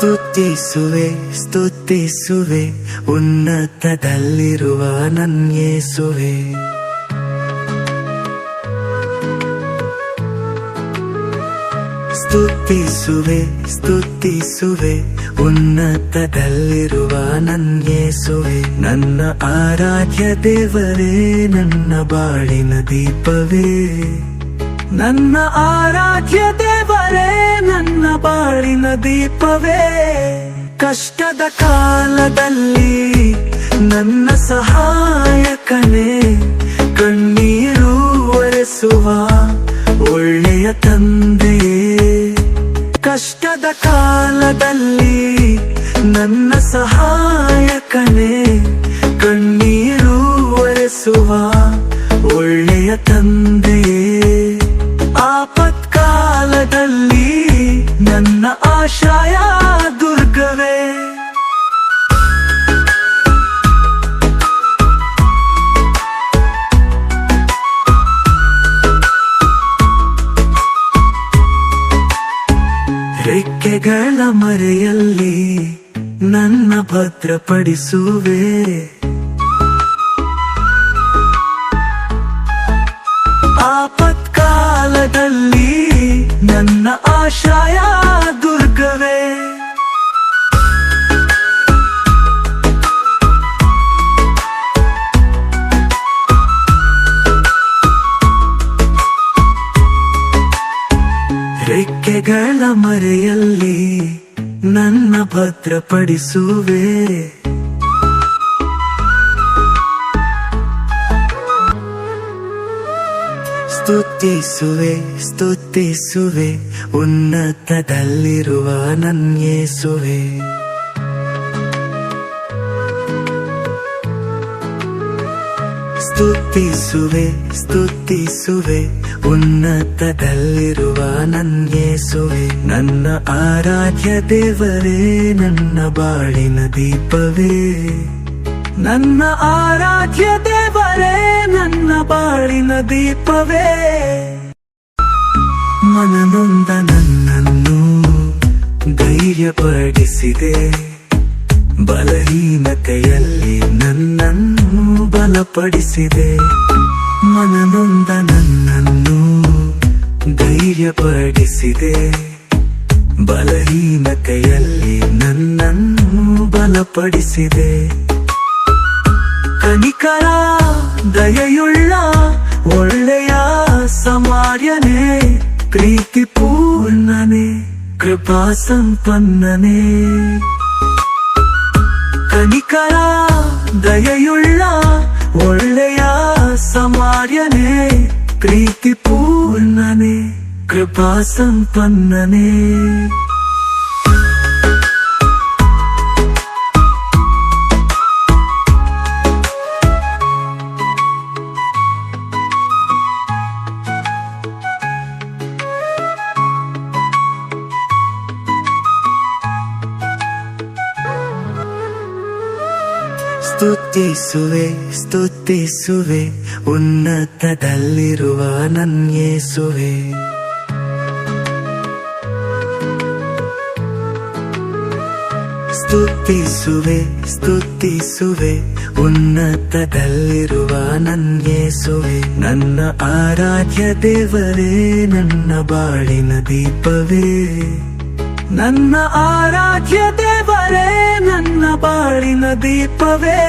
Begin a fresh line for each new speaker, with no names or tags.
ಸ್ತುತಿಸುವೆ ಸ್ತುತಿಸುವೆ ಉನ್ನತದಲ್ಲಿರುವ ನನ್ಯೇಸುವೆ. ಸ್ತುತಿಸುವೆ ಸ್ತುತಿಸುವೆ ಉನ್ನತದಲ್ಲಿರುವ ನನ್ಯೇಸುವೆ. ನನ್ನ ಆರಾಧ್ಯ ದೇವರೇ ನನ್ನ ಬಾಳಿನ ದೀಪವೇ. ನನ್ನ ಆರಾಧ್ಯ ದೇವರೇ ನನ್ನ ಬಾಳಿನ ದೀಪವೇ. ಕಷ್ಟದ ಕಾಲದಲ್ಲಿ ನನ್ನ ಸಹಾಯಕನೇ ಕಣ್ಣೀರು ಒರೆಸುವ ಒಳ್ಳೆಯ ತಂದೆ ಕಷ್ಟದ ಕಾಲದಲ್ಲಿ ನನ್ನ ಸಹಾಯಕನೇ ಮರೆಯಲ್ಲಿ ನನ್ನ ಭದ್ರಪಡಿಸುವೆ. ಆಪತ್ಕಾಲದಲ್ಲಿ ನನ್ನ ಆಶಯ ದುರ್ಗವೇ. ರೆಕ್ಕೆಗಳ ಮರೆಯಲ್ಲಿ ನನ್ನ ಭದ್ರಪಡಿಸುವೆ. ಸ್ತುತಿಸುವೆ ಸ್ತುತಿಸುವೆ ಉನ್ನತದಲ್ಲಿರುವ ನನ್ಯೇಸುವೆ. ಸ್ತುತಿಸುವೆ ಸ್ತುತಿಸುವೆ. ಉನ್ನತದಲ್ಲಿರುವ ನನ್ಯೇಸುವೆ ನನ್ನ ಆರಾಧ್ಯ ದೇವರೇ, ನನ್ನ ಬಾಳಿನ ದೀಪವೇ. ನನ್ನ ಆರಾಧ್ಯ ದೇವರೇ, ನನ್ನ ಬಾಳಿನ ದೀಪವೇ. ಮನನೊಂದ ನನ್ನನ್ನು ಧೈರ್ಯಪಡಿಸಿದೆ. ಬಲಹೀನತೆಯಲ್ಲಿ ನನ್ನನ್ನು ಬಲಪಡಿಸಿದೆ ಮನನೊಂದ ನನ್ನನ್ನು ಧೈರ್ಯಪಡಿಸಿದೆ. ಬಲಹೀನತೆಯಲ್ಲಿ ನನ್ನನ್ನು ಬಲಪಡಿಸಿದೆ. ಕನಿಕರ ದಯೆಯುಳ್ಳ ಒಳ್ಳೆಯ ಸಮಾರ್ಯನೆ, ಪ್ರೀತಿ ಪೂರ್ಣನೆ, ಕೃಪಾ ಸಂಪನ್ನನೇ. ಕನಿಕರ ದಯೆಯುಳ್ಳ ಒಳ್ಳೆಯ ಸಮಾರ್ಯನೇ ಪ್ರೀತಿ ಪೂರ್ಣನೆ ಕೃಪಾ ಸಂಪನ್ನನೇ. ಸ್ತುತಿಸುವೆ ಸ್ತುತಿಸುವೆ ಉನ್ನತದಲ್ಲಿರುವ ನನ್ಯೇಸುವೆ. ಸ್ತುತಿಸುವೆ ಸ್ತುತಿಸುವೆ ಉನ್ನತದಲ್ಲಿರುವ ನನ್ಯೇಸುವೆ. ನನ್ನ ಆರಾಧ್ಯ ದೇವರೇ ನನ್ನ ಬಾಳಿನ ದೀಪವೇ. ನನ್ನ ಆರಾಧ್ಯ ದೇವರೇ ನನ್ನ ಬಾಳಿನ ದೀಪವೇ.